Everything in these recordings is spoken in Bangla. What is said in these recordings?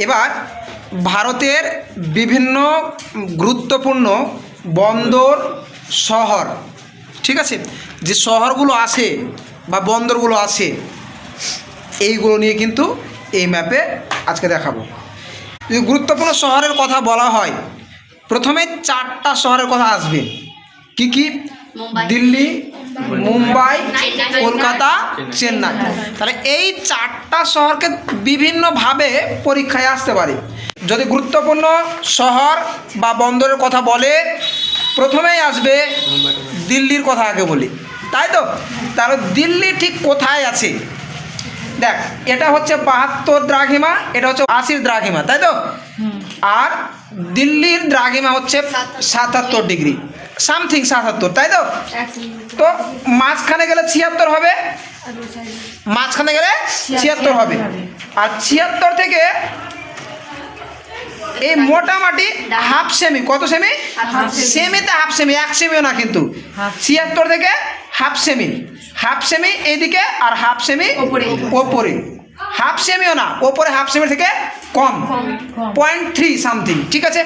এবার ভারতের বিভিন্ন গুরুত্বপূর্ণ বন্দর শহর ঠিক আছে? যে শহরগুলো আছে বা বন্দরগুলো আছে এইগুলো নিয়ে কিন্তু এই ম্যাপে আজকে দেখাবো। যদি গুরুত্বপূর্ণ শহরের কথা বলা হয় প্রথমে চারটা শহরের কথা আসবে। কি কি? দিল্লি মুম্বাই কলকাতা চেন্নাই। তাহলে এই চারটা শহরকে বিভিন্নভাবে পরীক্ষায় আসতে পারে। যদি গুরুত্বপূর্ণ শহর বা বন্দরের কথা বলে প্রথমেই আসবে দিল্লির কথা আগে বলি। তাই তো? তাহলে দিল্লি ঠিক কোথায় আছে? দেখ এটা হচ্ছে বাহাত্তর দ্রাঘিমা এটা হচ্ছে আশির দ্রাঘিমা তাই তো? আর দিল্লির দ্রাঘিমা হচ্ছে সাতাত্তর ডিগ্রি। সামথিং সাতাত্তর তাই তো? তো মাঝখানে গেলে ছিয়াত্তর হবে? মাঝখানে গেলে ছিয়াত্তর হবে। আর ছিয়াত্তর থেকে এই মোটামুটি হাফ সেমি কত সেমি সেমিতে হাফ সেমি এক সেমিও না কিন্তু। ছিয়াত্তর থেকে হাফ সেমি হাফ সেমি এইদিকে আর হাফ সেমি ওপরে। ওপরে। হাফ সেমিও না ওপরে হাফ সেমি থেকে কম। পয়েন্ট থ্রি সামথিং ঠিক আছে?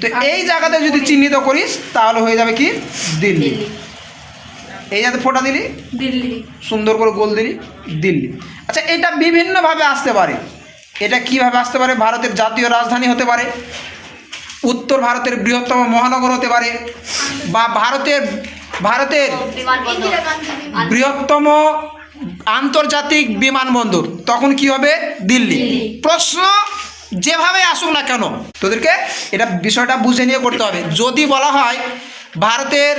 তো এই জায়গাতে যদি চিহ্নিত করিস তাহলে হয়ে যাবে কি? দিল্লি। এই যাতে ফোটা দিলি? দিল্লি। সুন্দর করে গোল দিলি দিল্লি। আচ্ছা এটা বিভিন্নভাবে আসতে পারে। এটা কীভাবে আসতে পারে? ভারতের জাতীয় রাজধানী হতে পারে উত্তর ভারতের বৃহত্তম মহানগর হতে পারে বা ভারতের ভারতের বৃহত্তম আন্তর্জাতিক বিমানবন্দর তখন কি হবে? দিল্লি। প্রশ্ন যেভাবে আসুক না কেন, তোদেরকে এটা বিষয়টা বুঝে নিয়ে করতে হবে। যদি বলা হয় ভারতের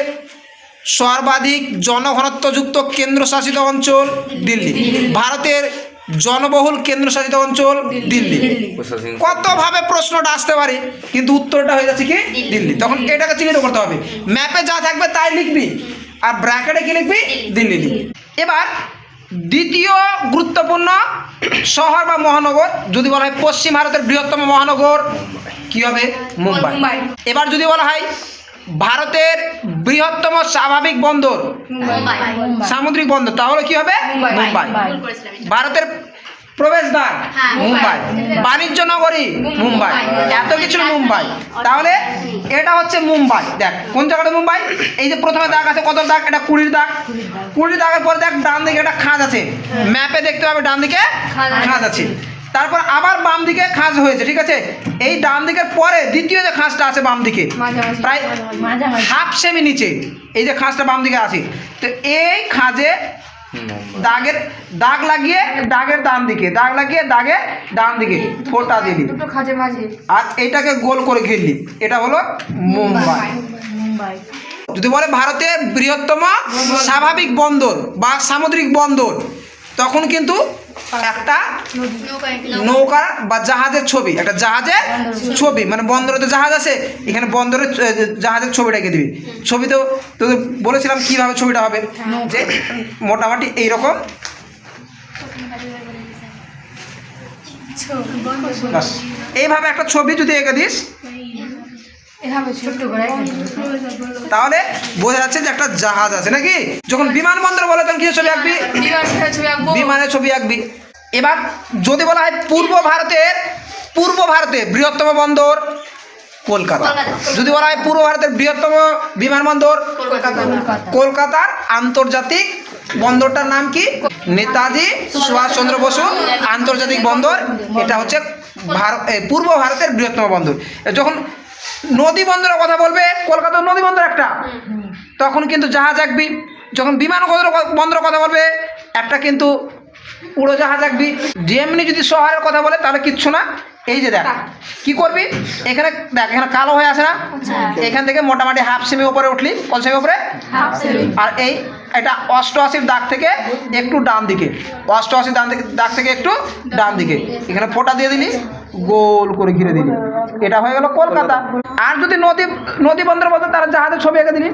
সর্বাধিক জনঘনত্বযুক্ত কেন্দ্রশাসিত অঞ্চল দিল্লি, ভারতের জনবহুল কেন্দ্রশাসিত অঞ্চল দিল্লি, কতভাবে প্রশ্নটা আসতে পারে? কিন্তু উত্তরটা হয়ে যাচ্ছে কি দিল্লি। তখন এটাকে চিহ্নিত করতে হবে। ম্যাপে যা থাকবে তাই লিখবি, আর ব্র্যাকেটে কি লিখবি? দিল্লি লিখবি। এবার দ্বিতীয় গুরুত্বপূর্ণ শহর বা মহানগর যদি বলা হয় পশ্চিম ভারতের বৃহত্তম মহানগর কি হবে? মুম্বাই। এবার যদি বলা হয় ভারতের বৃহত্তম স্বাভাবিক বন্দর সামুদ্রিক বন্দর তাহলে কি হবে? মুম্বাই। ভারতের প্রবেশদ্বার হ্যাঁ, মুম্বাই। বাণিজ্য নগরী মুম্বাই। এত কিছু মুম্বাই। তাহলে এটা হচ্ছে মুম্বাই। দেখ কোন জায়গাটা মুম্বাই? এই যে প্রথমে দাগ আছে কত দাগ? এটা কুড়ির দাগ। কুড়ির দাগের পরে দেখ ডান দিকে একটা খাঁজ আছে। ম্যাপে দেখতে পাবে ডান দিকে খাঁজ আছে। খাঁজ আছে। তারপর আবার বাম দিকে খাঁজ হয়েছে ঠিক আছে? এই ডান দিকের পরে দ্বিতীয় যে খাঁজটা আছে বাম দিকে প্রায় হাফ সেমি নিচে এই যে খাঁজটা বাম দিকে আছে। তো এই খাঁজে দাগের দাগ লাগিয়ে দাগের ডান দিকে দাগ লাগিয়ে দাগে ডান দিকে ফোটা দিলি দুটো খাজে ভাজি। আর এটাকে গোল করে ঘিরলি এটা হলো মুম্বাই। মুম্বাই যদি বলে ভারতের বৃহত্তম স্বাভাবিক বন্দর বা সামুদ্রিক বন্দর তখন কিন্তু একটা নৌকার বা জাহাজের ছবি একটা জাহাজের ছবি মানে বন্দরে তো জাহাজ আছে এখানে বন্দরের জাহাজের ছবি রেখে দিবি। ছবি তো তোদের বলেছিলাম কীভাবে ছবিটা হবে যে মোটামুটি এইরকম। এইভাবে একটা ছবি যদি এঁকে দিস এভাবে ছোট্ট করে তাহলে বোঝা যাচ্ছে যে একটা জাহাজ আছে নাকি? যখন বিমানবন্দর বলে তখন কিছু ছবি আঁকবি? বিমান বিমানের ছবি আঁকবি। এবার যদি বলা হয় পূর্ব ভারতের পূর্ব ভারতে বৃহত্তম বন্দর কলকাতা। যদি বলা হয় পূর্ব ভারতের বৃহত্তম বিমানবন্দর কলকাতা। কলকাতার আন্তর্জাতিক বন্দরটার নাম কি? নেতাজি সুভাষচন্দ্র বসু আন্তর্জাতিক বন্দর। এটা হচ্ছে ভারত পূর্ব ভারতের বৃহত্তম বন্দর। যখন নদী বন্দরের কথা বলবে কলকাতার নদী বন্দর একটা। তখন কিন্তু জাহাজ আঁকবি যখন বিমান বন্দর বন্দরের কথা বলবে একটা কিন্তু উড়োজাহাজ আঁকবি। যেমনি যদি শহরের কথা বলে তাহলে কিচ্ছু না। এই যে দেখ কি করবি? এখানে দেখ এখানে কালো হয়ে আসে না? এখান থেকে মোটামুটি হাফ সেমি উপরে উঠলি কত সেমি উপরে? হাফ সেমি আর এই এটা অষ্টআশির দাগ থেকে একটু ডান দিকে অষ্টআশির ডান দিকে দাগ থেকে একটু ডান দিকে এখানে ফোঁটা দিয়ে দিলি গোল করে ঘিরে দিলি। এটা হয়ে গেল কলকাতা। আর যদি নদী নদী বন্দর বলতো তারা জাহাজের ছবি এঁকে দিলি।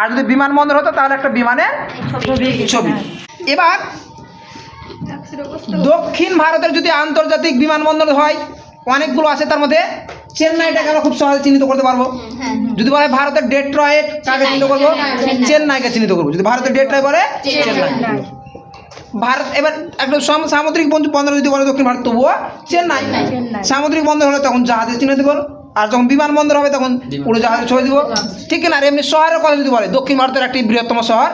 আর যদি বিমানবন্দর হতো তাহলে একটা বিমানের ছবি। এবার দক্ষিণ ভারতের যদি আন্তর্জাতিক বিমানবন্দর হয় অনেকগুলো আছে তার মধ্যে চেন্নাইটাকে আমরা খুব সহজে চিহ্নিত করতে পারব। যদি বলে ভারতের ডেট্রয়েট কাকে চিহ্নিত করব। চেন্নাইকে চিহ্নিত করব। যদি ভারতের ডেট্রয়েট বলে চেন্নাই। ভারত এবার একটা সাম- সামুদ্রিক বন্ধু বন্দর যদি বলে দক্ষিণ ভারত তবুও চেন্নাই। সামুদ্রিক বন্দর হলে তখন জাহাজে চিনে দিব আর যখন বিমানবন্দর হবে তখন উড়োজাহাজের ছবি দিব। ঠিক না আর এমনি শহরের কথা যদি বলে দক্ষিণ ভারতের একটি বৃহত্তম শহর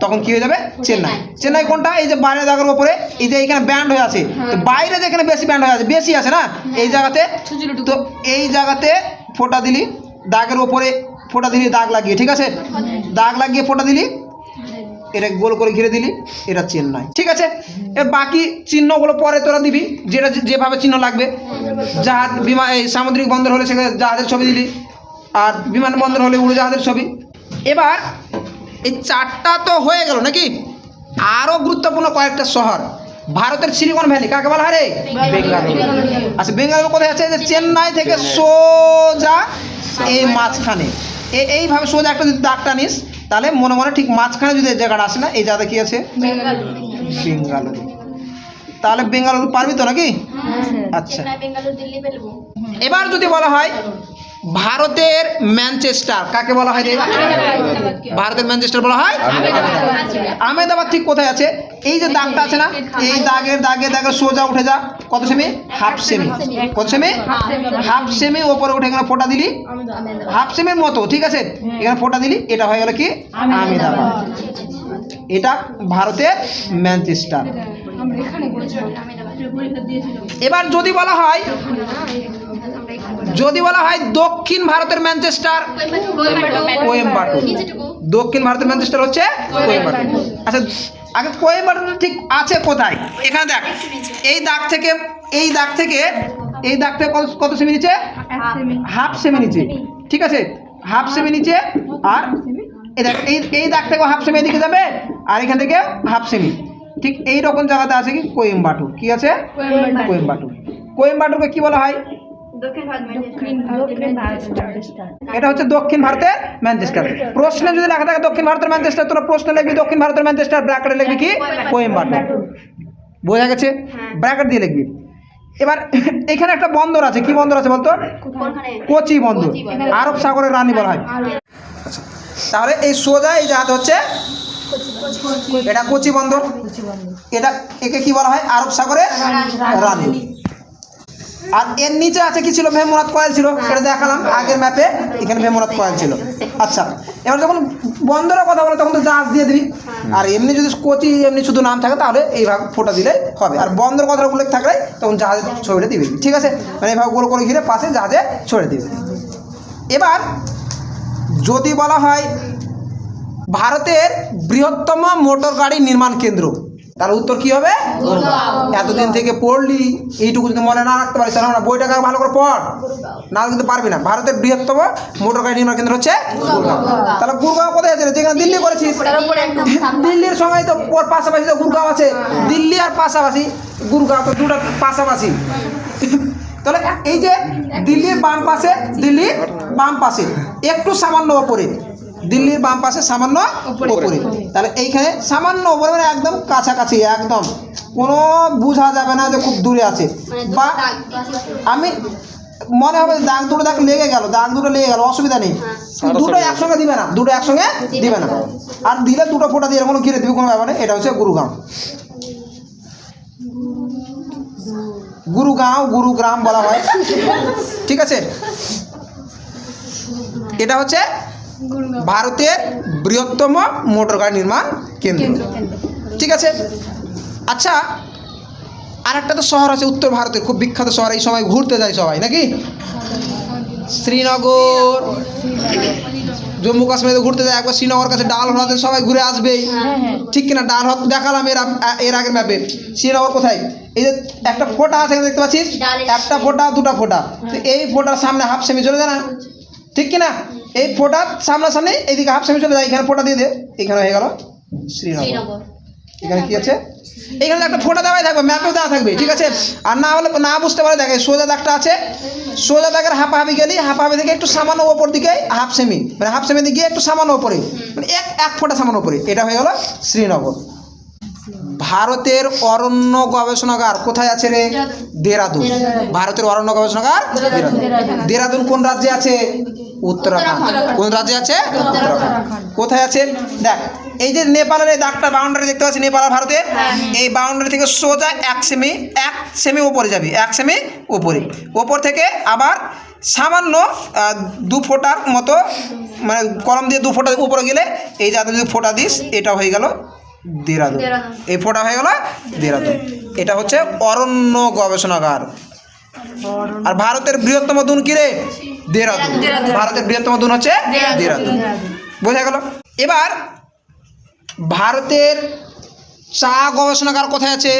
তখন কি হয়ে যাবে? চেন্নাই। চেন্নাই। কোনটা? এই যে বাইরে দাগের উপরে এই যে এখানে ব্যান্ড হয়ে আছে। তো বাইরে যেখানে বেশি ব্যান্ড হয়ে আছে বেশি আছে না? এই জায়গাতে তো এই জায়গাতে ফোঁটা দিলি দাগের উপরে ফোঁটা দিলি দাগ লাগিয়ে ঠিক আছে? দাগ লাগিয়ে ফোঁটা দিলি এটা গোল করে ঘিরে দিলি এটা চেন্নাই। ঠিক আছে? এবার বাকি চিহ্নগুলো পরে তোরা দিবি যেটা যেভাবে চিহ্ন লাগবে। জাহাজ বিমান এই সামুদ্রিক বন্দর হলে সেখানে জাহাজের ছবি দিলি আর বিমানবন্দর হলে উড়োজাহাজের ছবি। এবার এই চারটা তো হয়ে গেল নাকি? আরও গুরুত্বপূর্ণ কয়েকটা শহর। ভারতের সিলিকন ভ্যালি কাকে বলা হয় রে? বেঙ্গালুরু। আচ্ছা বেঙ্গালুরু কোথায় আছে? যে চেন্নাই থেকে সোজা এই মাঝখানে। এইভাবে সোজা একটা যদি দাগটা নিস। তাহলে মনে মনে ঠিক মাঝখানে যদি এই জায়গাটা আসে না এই জায়গাটা কি আছে? বেঙ্গালুরু। তাহলে বেঙ্গালুরু পারবি তো নাকি? আচ্ছা। দিল্লি পেলবো এবার যদি বলা হয় ভারতের ম্যানচেস্টার কাকে বলা হয় রে ভারতের ম্যানচেস্টার বলা হয়? আহমেদাবাদ। ঠিক কোথায় আছে? এই যে দাগটা আছে না এই দাগের দাগে দাগে সোজা উঠে যা। কত সেমি? Half semi. কত সেমি? হাফ সেমি ওপরে উঠে এখানে ফোটা দিলি। হাফ সেমির মতো ঠিক আছে? এখানে ফোটা দিলি এটা হয়ে গেল কি? আহমেদাবাদ। এটা ভারতের ম্যানচেস্টার। এবার যদি বলা হয় যদি বলা হয় দক্ষিণ ভারতের ম্যানচেস্টার কোয়েম্বাটুর দক্ষিণ ভারতের ম্যানচেস্টার হচ্ছে কোয়েম্বাটুর আচ্ছা আগে কোয়েম্বাটুর ঠিক আছে কোথায়? এখানে দেখ। এই দাগ থেকে, এই দাগ থেকে, এই দাগ থেকে কত কত সেমি নিচে? হাফ সেমি নিচে। ঠিক আছে? হাফ সেমি নিচে আর এই দেখ, এই এই দাগ থেকে হাফ সেমি এদিকে যাবে আর এখান থেকে হাফ সেমি। ঠিক এই রকম জায়গাতে আছে কি? কোয়েম্বাটুর। কি আছে? কোয়েম্বাটুর। কোয়েম্বাটুরকে কি বলা হয়? এটা হচ্ছে দক্ষিণ ভারতের ম্যানচেস্টার। প্রশ্নে যদি লেখা থাকে দক্ষিণ ভারতের ম্যানচেস্টার তোরা প্রশ্নে লিখবি দক্ষিণ ভারতের ম্যানচেস্টার ব্র্যাকেটে লিখবি কি? কোয়েম্বাটুর বোঝা গেছে? ব্র্যাকেট দিয়ে লিখবি। এবার এখানে একটা বন্দর আছে। কি বন্দর আছে বলতো? কোচি বন্দর। আরব সাগরের রানী বলা হয়। আচ্ছা, তাহলে এই সোজা এই জাহাজ হচ্ছে এটা কোচি বন্দর। এটা একে কি বলা হয়? আরব সাগরের রানী। আর এর নিচে আছে কি ছিল? ভেমরাত কয়েল ছিল। সেটা দেখালাম। আগের ম্যাপে এখানে ভেমরাত কয়েল ছিল। আচ্ছা এবার যখন বন্দরের কথা বলে তখন তো জাহাজ দিয়ে দিবি। আর এমনি যদি কোচি এমনি শুধু নাম থাকে তাহলে এইভাবে ফোটা দিলে হবে। আর বন্দর কথাটা উল্লেখ থাকলে তখন জাহাজের ছবিটা দিবি। ঠিক আছে? মানে এইভাবে গোল করে ঘিরে পাশে জাহাজে ছড়ে দিবে। এবার যদি বলা হয় ভারতের বৃহত্তম মোটর গাড়ি নির্মাণ কেন্দ্র। তার উত্তর কি হবে? এতদিন থেকে পড়লি এইটুকু যদি মনে না রাখতে পারিস তাহলে না বইটাকে ভালো করে পড়। না কিন্তু পারবি না। ভারতের বৃহত্তম মোটর গাড়ি নির্মাণ কেন্দ্র হচ্ছে তাহলে গুরগাঁও কোথায় আছে? যেখানে দিল্লি করেছিস। দিল্লির সঙ্গে তো ওর পাশাপাশি তো গুরগাঁও আছে। দিল্লি আর পাশাপাশি গুরগাঁও তো দুটো পাশাপাশি। তাহলে এই যে দিল্লির বাম পাশে দিল্লির বাম পাশে একটু সামান্য ওপরে দিল্লির বাম পাশে সামান্য ওপরে তাহলে এইখানে সামান্য ওপরে মানে একদম কাছাকাছি একদম। কোনো বোঝা যাবে না যে খুব দূরে আছে। বা আমি মনে হবে যে দাগ দুটো দাগ লেগে গেল দাগ দুটো লেগে গেল অসুবিধা নেই। দুটো একসঙ্গে দিবে না দুটো একসঙ্গে দিবে না। আর দিলে দুটো ফোটা দিয়ে কোনো ঘিরে দিবে কোনো ব্যাপার নেই। এটা হচ্ছে গুরুগাঁও গুরুগাঁও গুরুগ্রাম বলা হয়। ঠিক আছে? এটা হচ্ছে ভারতের বৃহত্তম মোটর গাড়ি নির্মাণ কেন্দ্র। ঠিক আছে? আচ্ছা আর একটা তো শহর আছে উত্তর ভারতের খুব বিখ্যাত শহর এই সময় ঘুরতে যায় সবাই নাকি? শ্রীনগর। জম্মু কাশ্মীরে ঘুরতে যায় একবার শ্রীনগর কাছে ডাল হ্রদে সবাই ঘুরে আসবেই। ঠিক কিনা? ডাল হ্রদ দেখালাম এর আগ- এর আগের ম্যাপে শ্রীনগর কোথায়? এই যে একটা ফোঁটা আছে দেখতে পাচ্ছিস? একটা ফোঁটা দুটা ফোঁটা। তো এই ফোঁটার সামনে হাফ সেমি চলে যায় না? ঠিক কিনা? এই ফোঁটার সামনাসামনি এইদিকে হাফ সেমি চলে যায় এখানে ফোঁটা দিয়ে দে এখানে হয়ে গেল শ্রীনগর। এখানে কি আছে? এখানে একটা ফোঁটা দেওয়াই থাকবে ম্যাপেও দেওয়া থাকবে ঠিক আছে? আর না হলে না বুঝতে পারে দেখে সোজা দাগটা আছে। সোজা দাগের হাঁপাহাবি গেলি হাঁপাহাবি থেকে একটু সামান্য ওপর দিকে হাফ সেমি মানে হাফ সেমি দিকে একটু সামান্য ওপরে মানে এক এক ফোঁটা সামান্য ওপরে এটা হয়ে গেল শ্রীনগর। ভারতের অরণ্য গবেষণাগার কোথায় আছে রে? দেরাদুন। ভারতের অরণ্য গবেষণাগার দেরাদুন কোন রাজ্যে আছে? উত্তরাখণ্ড। কোন রাজ্যে আছে? কোথায় আছে? দেখ এই যে নেপালের এই দাগটা বাউন্ডারি দেখতে পাচ্ছি নেপাল আর ভারতের এই বাউন্ডারি থেকে সোজা এক সেমি এক সেমি উপরে যাবি এক সেমি উপরে। ওপর থেকে আবার সামান্য দু ফোঁটার মতো মানে কলম দিয়ে দু ফোঁটা উপরে গেলে এই যাতে যদি ফোঁটা দিস এটা হয়ে গেল দেরাদুন। এই ফোঁটা হয়ে গেল দেরাদুন। এটা হচ্ছে অরণ্য গবেষণাগার। আর ভারতের বৃহত্তম দুন কি রে? দেরাদুন। ভারতের বৃহত্তম দুন হচ্ছে দেহরাদুন বোঝা গেল? এবার ভারতের চা গবেষণাগার কোথায় আছে?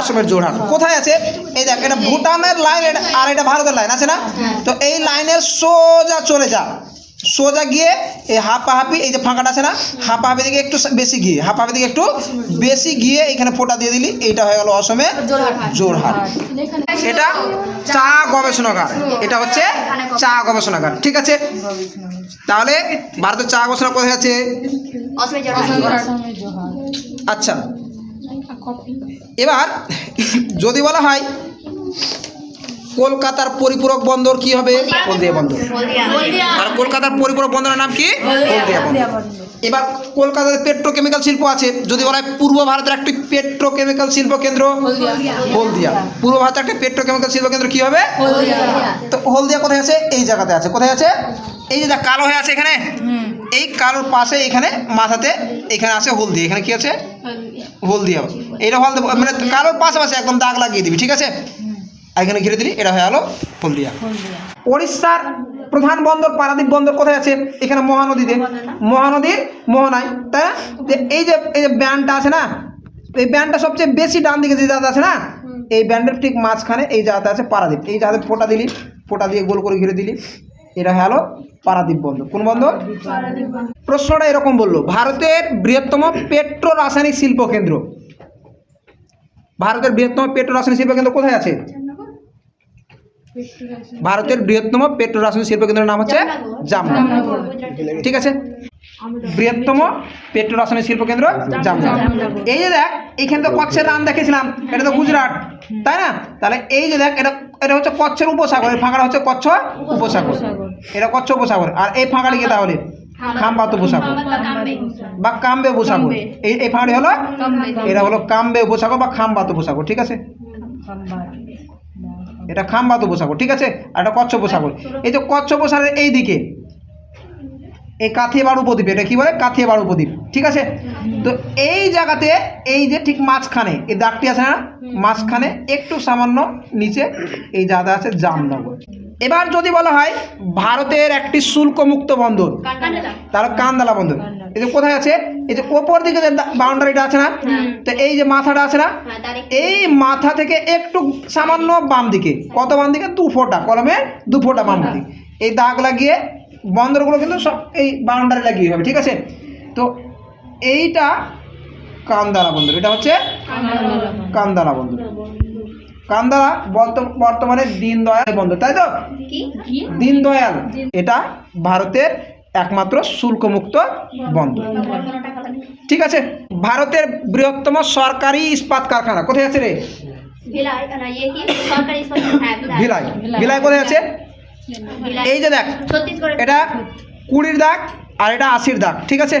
অসমের জোরহাট কোথায় আছে? এই দেখ এটা ভুটানের লাইন এটা আর এটা ভারতের লাইন আছে না? তো এই লাইনের সোজা চলে যা। সোজা গিয়ে এই হাঁপাহাপি এই যে ফাঁকাটা আছে না হাঁপাহাপি দিকে একটু বেশি গিয়ে হাঁপাহাপি দিকে একটু বেশি গিয়ে এখানে ফোঁটা দিয়ে দিলি এইটা হয়ে গেল অসমের জোরহাট। এটা চা গবেষণাগার এটা হচ্ছে চা গবেষণাগার ঠিক আছে? তাহলে ভারতের চা গবেষণা কোথায় আছে? আচ্ছা এবার যদি বলা হয় কলকাতার পরিপূরক বন্দর কি হবে? হলদিয়া বন্দর। আর কলকাতার পরিপূরক বন্দরের নাম কি? হলদিয়া বন্দর। এবার কলকাতাতে পেট্রোকেমিক্যাল শিল্প আছে। যদি বলা হয় পূর্ব ভারতের একটি পেট্রোকেমিক্যাল শিল্প কেন্দ্র হলদিয়া। পূর্ব ভারতের একটি পেট্রোকেমিক্যাল শিল্প কেন্দ্র কি হবে? তো হলদিয়া কোথায় আছে? এই জায়গাতে আছে। কোথায় আছে? এই যে কালো হয়ে আছে এখানে। এই কালোর পাশে এখানে মাথাতে এখানে আছে হলদিয়া। এখানে কি আছে? হলদিয়া। এইটা হলদি মানে কালোর পাশে পাশে একদম দাগ লাগিয়ে দিবি ঠিক আছে? এখানে ঘিরে দিলি, এটা হয়ে গেলো হলদিয়া। উড়িষ্যার প্রধান বন্দর, পারাদ্বীপ বন্দর কোথায় আছে? এখানে মহানদীতে। মহানদীর মোহনায়, তাই এই যে এই যে ব্যান্ডটা আছে না, এই ব্যান্ডটা সবচেয়ে বেশি ডান দিকে যে জায়গা আছে না, এই ব্যান্ডের ঠিক মাঝখানে এই জায়গাতে আছে পারাদ্বীপ। এই জায়গাতে ফোঁটা দিলি, ফোঁটা দিয়ে গোল করে ঘিরে দিলি, এটা হয়ে হলো পারাদ্বীপ বন্দর। কোন বন্দর? প্রশ্নটা এরকম বলল, ভারতের বৃহত্তম পেট্রো রাসায়নিক শিল্প কেন্দ্র। ভারতের বৃহত্তম পেট্রো রাসায়নিক শিল্প কেন্দ্র কোথায় আছে? ভারতের বৃহত্তম পেট্রো রাসায়নিক শিল্প কেন্দ্রের নাম হচ্ছে জামনগর। ঠিক আছে? বৃহত্তম পেট্রো রাসায়নিক শিল্প কেন্দ্র জামনগর। এই যে দেখ এইখানে তো কচ্ছের রান দেখেছিলাম এটা তো গুজরাট তাই না? তাহলে এই যে দেখ এটা এটা হচ্ছে কচ্ছের উপসাগর এই ফাঁকাটা হচ্ছে কচ্ছ উপসাগর। এটা কচ্ছ উপসাগর। আর এই ফাঁকাটি কি তাহলে? খাম্বাত উপসাগর। বা কাম্বে উপসাগর। এই এই ফাঁকাটি হলো এটা হলো কাম্বে উপসাগর বা খাম্বাত উপসাগর ঠিক আছে? এটা খাম্বাত উপসাগর ঠিক আছে? আর এটা কচ্ছ উপসাগর এই যে কচ্ছ উপসাগরের এই দিকে, এই কাথিয়াবার উপদ্বীপ, এটা কি বলে? কাথিয়াবার উপদ্বীপ, ঠিক আছে? তো এই জায়গাতে, এই যে ঠিক মাঝখানে, এই দাগটি আছে না? মাঝখানে একটু সামান্য নিচে, এই জায়গা আছে জামনগর। এবার যদি বলা হয় ভারতের একটি শুল্কমুক্ত বন্দর তাহলে কান্দালা বন্দর। এই যে কোথায় আছে? এই যে ওপর দিকে যে বাউন্ডারিটা আছে না? তো এই যে মাথাটা আছে না? এই মাথা থেকে একটু সামান্য বাম দিকে। কত বাম দিকে? দু ফোঁটা। কলমে দু ফোঁটা বাম দিকে। এই দাগ লাগিয়ে বন্দরগুলো কিন্তু সব এই বাউন্ডারি লাগিয়ে হবে ঠিক আছে? তো এইটা কান্দালা বন্দর। এটা হচ্ছে কান্দালা বন্দর। কান্দালা বর্ত- বর্তমানে দীনদয়াল বন্দর তাই তো? দীনদয়াল এটা ভারতের একমাত্র শুল্কমুক্ত বন্দর ঠিক আছে? ভারতের বৃহত্তম সরকারি ইস্পাত কারখানা কোথায় আছে রে? ভিলাই ভিলাই। কোথায় আছে? এই যে দেখ এটা কুড়ির দাগ আর এটা আশির দাগ, ঠিক আছে?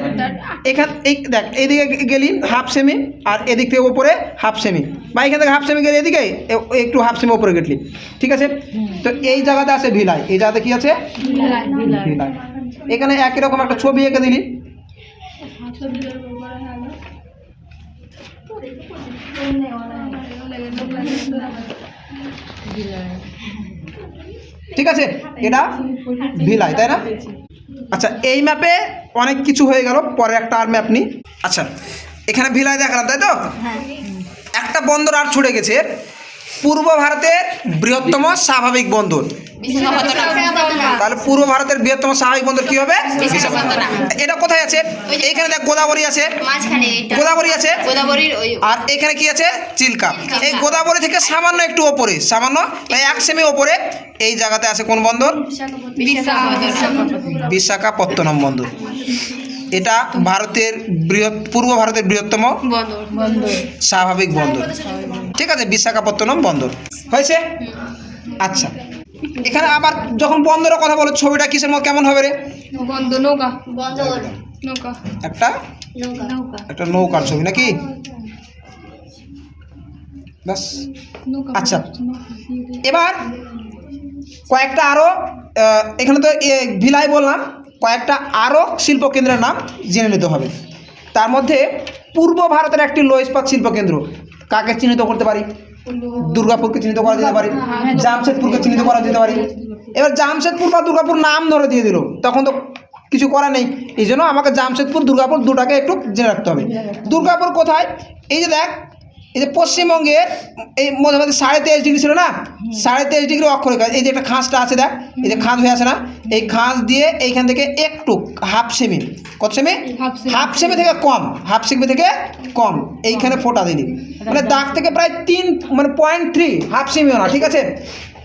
এখান, এই দেখ এইদিকে গেলি হাফ সেমি আর এদিক থেকে ওপরে হাফ সেমি বা এখান থেকে হাফ সেমি গেলে এদিকে একটু হাফ সেমি উপরে গেটলি ঠিক আছে? তো এই জায়গাতে আছে ভিলাই, এই জায়গাতে কি আছে? এখানে একই রকম একটা ছবি এঁকে দিলি। ঠিক আছে? এটা ভিলাই, তাই না? আচ্ছা এই ম্যাপে অনেক কিছু হয়ে গেল পরে একটা আর ম্যাপ নিই। আচ্ছা এখানে ভিলাই দেখালাম তাই তো? একটা বন্দর আর ছুটে গেছে। পূর্ব ভারতের বৃহত্তম স্বাভাবিক বন্দর। তাহলে পূর্ব ভারতের বৃহত্তম স্বাভাবিক বন্দর কি হবে? এটা কোথায় আছে? এইখানে দেখ গোদাবরী আছে। গোদাবরী আছে। আর এখানে কি আছে? চিল্কা। এই গোদাবরী থেকে সামান্য একটু ওপরে সামান্য এক সেমি ওপরে। এই জায়গাতে আছে কোন বন্দর? বিশাখাপত্তনম। বন্দর। এটা ভারতের বৃহৎ পূর্ব ভারতের বৃহত্তম স্বাভাবিক বন্দর। ঠিক আছে বিশাখাপত্তনম বন্দর। হয়েছে? আচ্ছা। এখানে আবার যখন বন্দরের কথা বলো ছবিটা কিসের মতো কেমন হবে রে? একটা? একটা নৌকার ছবি নাকি? ব্যাস। আচ্ছা। এবার কয়েকটা আরও এখানে তো ভিলাই বললাম, কয়েকটা আরও শিল্পকেন্দ্রের নাম জেনে নিতে হবে। তার মধ্যে পূর্ব ভারতের একটি লো ইস্পাত শিল্পকেন্দ্র কাকে চিহ্নিত করতে পারি? দুর্গাপুরকে চিহ্নিত করা যেতে পারে, জামশেদপুরকে চিহ্নিত করা যেতে পারে। এবার জামশেদপুর বা দুর্গাপুর নাম ধরে দিয়ে দিল, তখন তো কিছু করা নেই। এই জন্য আমাকে জামশেদপুর, দুর্গাপুর দুটাকে একটু জেনে রাখতে হবে। দুর্গাপুর কোথায়? এই যে দেখ এই যে পশ্চিমবঙ্গের এই মধ্যে মধ্যে সাড়ে তেইশ ডিগ্রি ছিল না? সাড়ে তেইশ ডিগ্রি অক্ষরেখা। এই যে একটা খাঁজটা আছে দেখ এই যে খাঁজ হয়ে আছে না? এই খাঁজ দিয়ে এইখান থেকে একটু হাফ সেমি। কত সেমি? Half semi. থেকে কম হাফ সেমি থেকে কম। এইখানে ফোটা দিলি। মানে দাগ থেকে প্রায় তিন মানে পয়েন্ট থ্রি হাফ সেমিও না ঠিক আছে?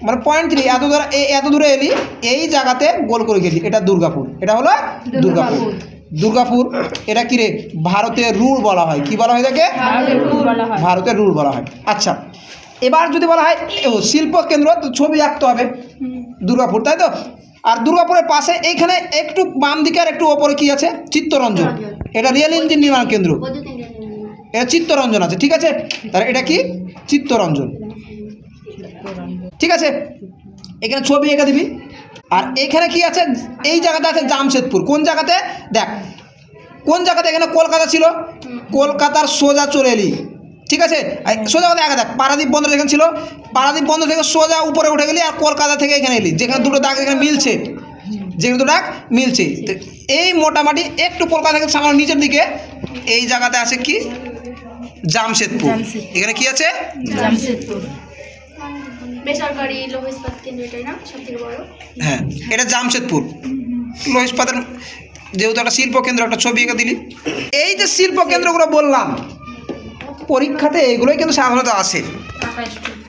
মানে পয়েন্ট থ্রি এত দূরে এত দূরে এলি এই জায়গাতে গোল করে গেলি এটা দুর্গাপুর। এটা হলো দুর্গাপুর। দুর্গাপুর এটা কি রে? ভারতের রুড় বলা হয়। কি বলা হয় এটাকে? ভারতের রুড় বলা হয়। আচ্ছা এবার যদি বলা হয় শিল্প কেন্দ্র তো ছবি আঁকতে হবে দুর্গাপুর তাই তো? আর দুর্গাপুরের পাশে এইখানে একটু বাম দিকে আর একটু ওপরে কি আছে? চিত্তরঞ্জন। এটা রিয়েল ইঞ্জিন নির্মাণ কেন্দ্র। এটা চিত্তরঞ্জন আছে ঠিক আছে? তাহলে এটা কি? চিত্তরঞ্জন। ঠিক আছে? এখানে ছবি এঁকে দিবি। আর এখানে কি আছে? এই জায়গাতে আছে জামশেদপুর। কোন জায়গাতে? দেখ কোন জায়গাতে? এখানে কলকাতা ছিল। কলকাতার সোজা চলে এলি ঠিক আছে? সোজা কথা একা দেখ পারাদ্বীপ বন্দর যেখানে ছিল পারাদ্বীপ বন্দর থেকে সোজা উপরে উঠে গেলি আর কলকাতা থেকে এখানে এলি। যেখানে দুটো দাগ এখানে মিলছে। যেখানে দুটো দাগ মিলছে। তো এই মোটামুটি একটু কলকাতা থেকে সামান্য নিচের দিকে এই জায়গাতে আছে কি? জামশেদপুর। এখানে কি আছে? জামশেদপুর। বেসরকারি লৌহ ইস্পাত কেন্দ্র এটাই না? সবথেকে বড়? হ্যাঁ এটা জামশেদপুর। লৌহ ইস্পাতের যেহেতু একটা শিল্প কেন্দ্র একটা ছবি এঁকে দিলি। এই যে শিল্প কেন্দ্রগুলো বললাম পরীক্ষাতে এগুলোই কিন্তু সাধারণত আসে।